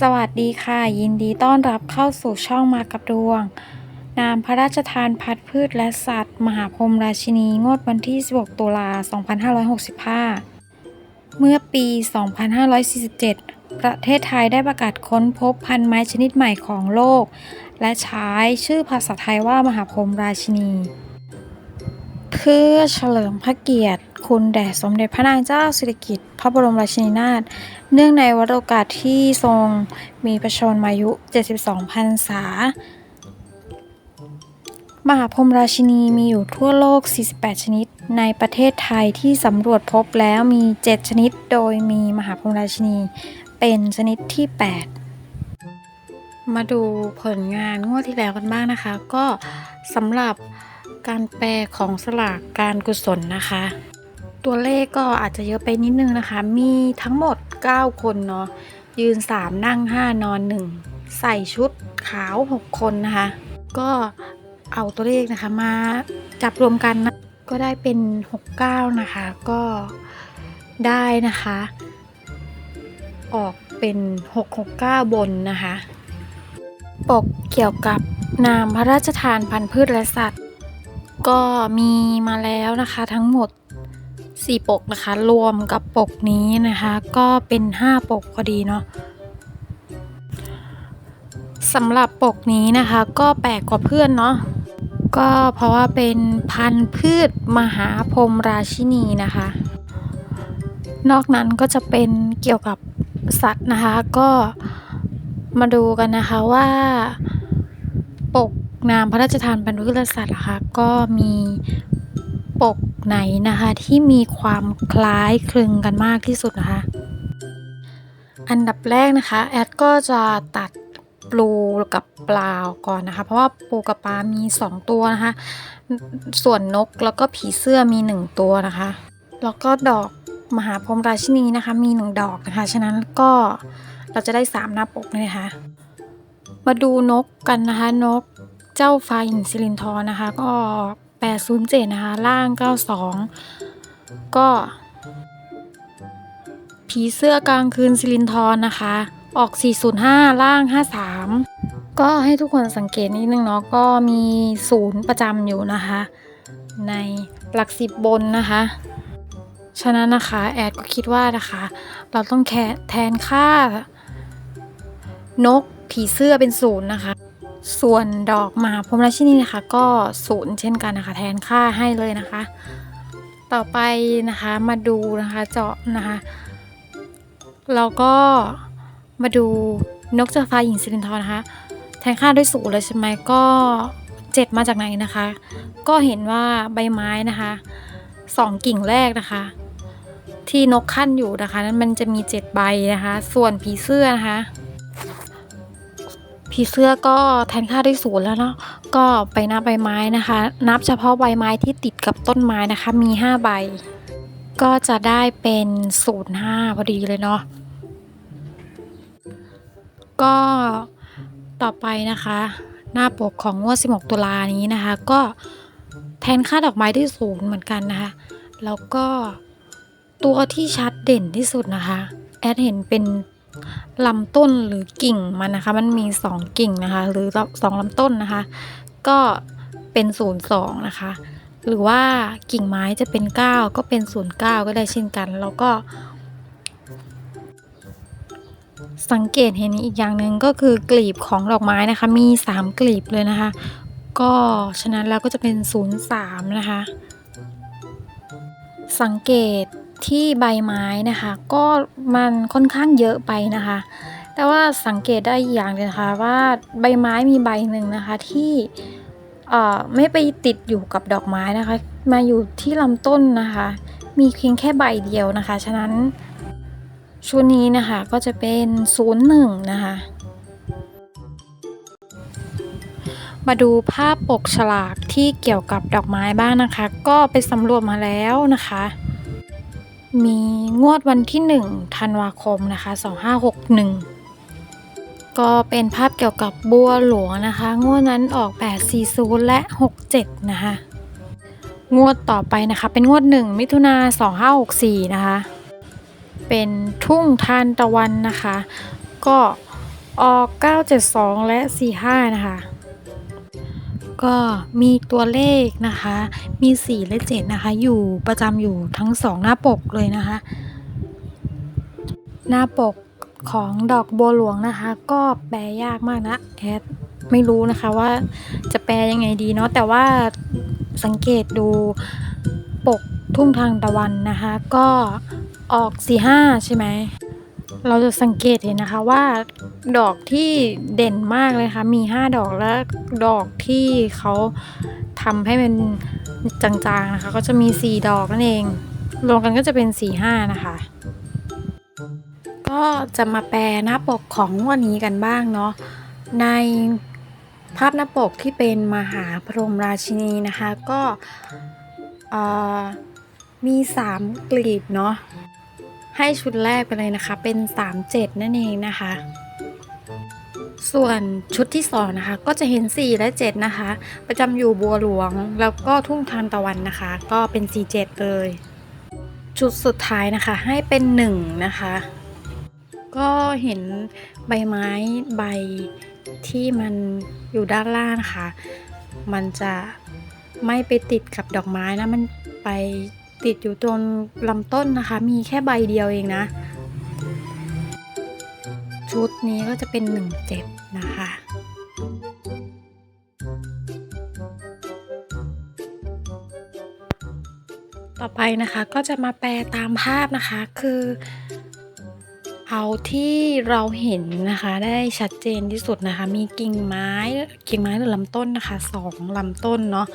สวัสดีค่ะ ยินดีต้อนรับเข้าสู่ช่องมากับดวง นามพระราชทานพัดพืชและสัตว์ มหาพรมราชินีงวดวันที่ 16 ตุลา 2565 เมื่อปี 2547 ประเทศไทยได้ประกาศค้นพบพันธุ์ไม้ชนิดใหม่ของโลก และใช้ชื่อภาษาไทยว่ามหาพรมราชินี เพื่อเฉลิมพระเกียรติ คุณแด่สมเด็จพระนางเจ้าสิริกิติ์พระบรมราชินีนาถเนื่องในวโรกาสที่ทรงมีพระชนมายุ 72พรรษามหาพรหมราชินีมีอยู่ทั่วโลก 48 ชนิด ในประเทศไทยที่สำรวจพบแล้วมี 7 ชนิด โดยมีมหาพรหมราชินีเป็นชนิดที่ 8 มาดูผลงานงวดที่แล้วกันบ้างนะคะ ก็สำหรับ การแปลของสลากการกุศลนะคะ ตัวเลขก็อาจจะเยอะไปนิดนึงนะคะ มีทั้งหมด 9 คนเนาะยืน 3 นั่ง 5 นอน 1 ใส่ชุดขาว 6 คนนะคะ ก็เอาตัวเลขนะคะมาจับรวมกันนะก็ได้เป็น 69 นะคะ ก็ได้นะคะ ออกเป็น 669 บนนะคะ ปกเกี่ยวกับนามพระราชทานพันธุ์พืชและสัตว์ ก็มีมาแล้วนะคะทั้งหมด 4 ปกนะคะ รวมกับปกนี้นะคะ ก็เป็น 5 ปกพอดีเนาะสำหรับปกนี้นะคะ ก็แปลกกว่าเพื่อนเนาะก็เพราะว่าเป็นพันธุ์พืชมหาพรหมราชินีนะคะ นอกนั้นก็จะเป็นเกี่ยวกับสัตว์นะคะ ก็มาดูกันนะคะว่า นามพระราชทานพันธุ์พืชและสัตว์นะคะก็มีปกไหนนะคะที่มีความคล้ายคลึงกันมากที่สุดนะคะ อันดับแรกนะคะแอดก็จะตัดปูกับปลาก่อนนะคะ เพราะว่าปูกับปลามี 2 ตัวนะคะ ส่วนนกแล้วก็ผีเสื้อมี 1 ตัวนะคะ แล้วก็ดอกมหาพรหมราชินีนะคะมี 1 ดอกนะคะ ฉะนั้นก็เราจะได้ 3 หน้าปกเลยนะคะมาดูนกกันนะคะนก เจ้าฟ้าหญิงสิรินทรนะคะ ก็ 807 นะคะ ล่าง 92 ก็ผีเสื้อกลางคืนสิรินทรนะคะ ออก 405 ล่าง 53 ก็ให้ทุกคนสังเกตนิดนึงเนาะ ก็มีศูนย์ประจำอยู่นะคะ ในหลักสิบบนนะคะ ฉะนั้นนะคะแอดก็คิดว่านะคะ เราต้องแคแทนค่า นกผีเสื้อเป็นศูนย์นะคะ ส่วนดอกหมาพรมราชินีนะคะ ก็ศูนย์เช่นกันนะคะ แทนค่าให้เลยนะคะ ต่อไปนะคะมาดูนะคะเจาะนะคะแล้วก็มาดูนกเจ้าฟ้าหญิงสิรินทรนะคะ แทนค่าด้วยศูนย์เลยใช่ไหมก็เจ็ดมาจากไหนนะคะ ก็เห็นว่าใบไม้นะคะสองกิ่งแรกนะคะ ที่นกขั้นอยู่นะคะนั้นมันจะมีเจ็ดใบนะคะ ส่วนผีเสื้อนะคะ ผีเสื้อก็แทนค่าได้ศูนย์แล้วเนาะก็ไปนับใบไม้นะคะ นับเฉพาะใบไม้ที่ติดกับต้นไม้นะคะ มี 5 ใบ ก็จะได้เป็นศูนย์ห้าพอดีเลยเนาะก็ต่อไปนะคะ หน้าปกของงวด 16 ตุลานี้นะคะ ก็แทนค่าดอกไม้ด้วยศูนย์เหมือนกันนะคะ แล้วก็ตัวที่ชัดเด่นที่สุดนะคะ แอดเห็นเป็น ลำต้นหรือกิ่งมันนะคะ มันมี 2 กิ่งนะคะ หรือสองลำต้นนะคะ ก็เป็นศูนย์สองนะคะ หรือว่ากิ่งไม้จะเป็น 9 ก็เป็นศูนย์เก้าก็ได้เช่นกัน แล้วก็ สังเกตเห็นอีกอย่างหนึ่งก็คือกลีบของดอกไม้นะคะ มี 3 กลีบเลยนะคะ ก็ฉะนั้นแล้วก็จะเป็น 03 นะคะ สังเกต ที่ใบไม้นะคะ ก็มันค่อนข้างเยอะไปนะคะ แต่ว่าสังเกตได้อย่างหนึงนะคะว่าใบไม้มีใบหนึ่งนะคะที่เอ่อไม่ไปติดอยู่กับดอกไม้นะคะ มาอยู่ที่ลำต้นนะคะ มีเพียงแค่ใบเดียวนะคะ ฉะนั้นชุดนี้นะคะก็จะเป็นศูนย์นะคะ มาดูภาพปกฉลากที่เกี่ยวกับดอกไม้บ้างนะคะ ก็ไปสำรวจมาแล้วนะคะ มีงวดวันที่1ธันวาคมนะคะ 2561 ก็เป็นภาพเกี่ยวกับบัวหลวงนะคะ งวดนั้นออก 840 และ 67 นะคะ งวดต่อไปนะคะ เป็นงวด 1 มิถุนา2564 นะคะ เป็นทุ่งทานตะวันนะคะ ก็ออก 972 และ 45 นะคะ ก็มีตัวเลขนะคะ มี 4 และ 7 นะคะ อยู่ประจำอยู่ทั้ง 2 หน้าปกเลยนะคะ หน้าปกของดอกบัวหลวงนะคะ ก็แปลยากมากนะแอดไม่รู้นะคะว่าจะแปลยังไงดีเนาะแต่ว่าสังเกตดูปกทุ่งทางตะวันนะคะ ก็ออก45ใช่ไหม เราจะสังเกตเห็นนะคะว่าดอกที่เด่นมากเลยค่ะมี 5 ดอกแล้วดอกที่เขาทำให้เป็นจางๆนะคะ ก็จะมี 4 ดอกนั่นเอง รวมกันก็จะเป็น 4 5 นะคะ ก็จะมาแปลหน้าปกของวันนี้กันบ้างเนาะในภาพหน้าปกที่เป็นมหาพรหมราชินีนะคะ ก็มี 3 กลีบเนาะ ให้ชุดแรกไปเลยนะคะ เป็น 37 นั่นเองนะคะ ส่วนชุดที่สองนะคะ ก็จะเห็น 4 และ 7 นะคะ ประจำอยู่บัวหลวงแล้วก็ทุ่งทานตะวันนะคะ ก็เป็น 47 เลย ชุดสุดท้ายนะคะให้เป็น 1 นะคะ ก็เห็นใบไม้ใบที่มันอยู่ด้านล่างนะคะ มันจะไม่ไปติดกับดอกไม้นะ มันไป ติดอยู่ตรงลำต้นนะคะ มีแค่ใบเดียวเองนะ ชุดนี้ก็จะเป็น1 7นะคะต่อไปนะคะก็จะมาแปลตามภาพนะคะ คือ เอาที่เราเห็นนะคะได้ชัดเจนที่สุดนะคะ มีกิ่งไม้กิ่งไม้หรือลำต้นนะคะสองลำต้นเนาะ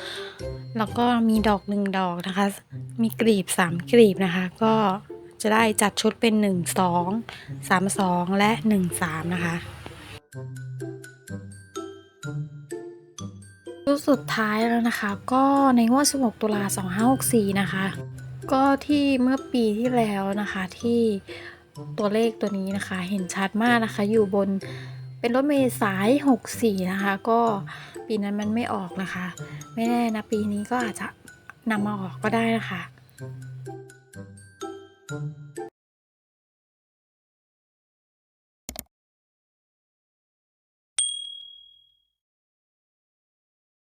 แล้วก็มีดอกหนึ่งดอกนะคะ มีกลีบสามกลีบนะคะ ก็จะได้จัดชุดเป็นหนึ่งสองสามสองและหนึ่งสามนะคะชุดสุดท้ายแล้วนะคะ ก็ในงวด 16 ตุลา 2564 นะคะ ก็ที่เมื่อปีที่แล้วนะคะที่ ตัวเลขตัวนี้นะคะ เห็นชัดมากนะคะ อยู่บนเป็นรถเมล์สาย 64 นะคะ ก็ปีนั้นมันไม่ออกนะคะ ไม่แน่นะปีนี้ก็อาจจะนำมาออกก็ได้นะคะ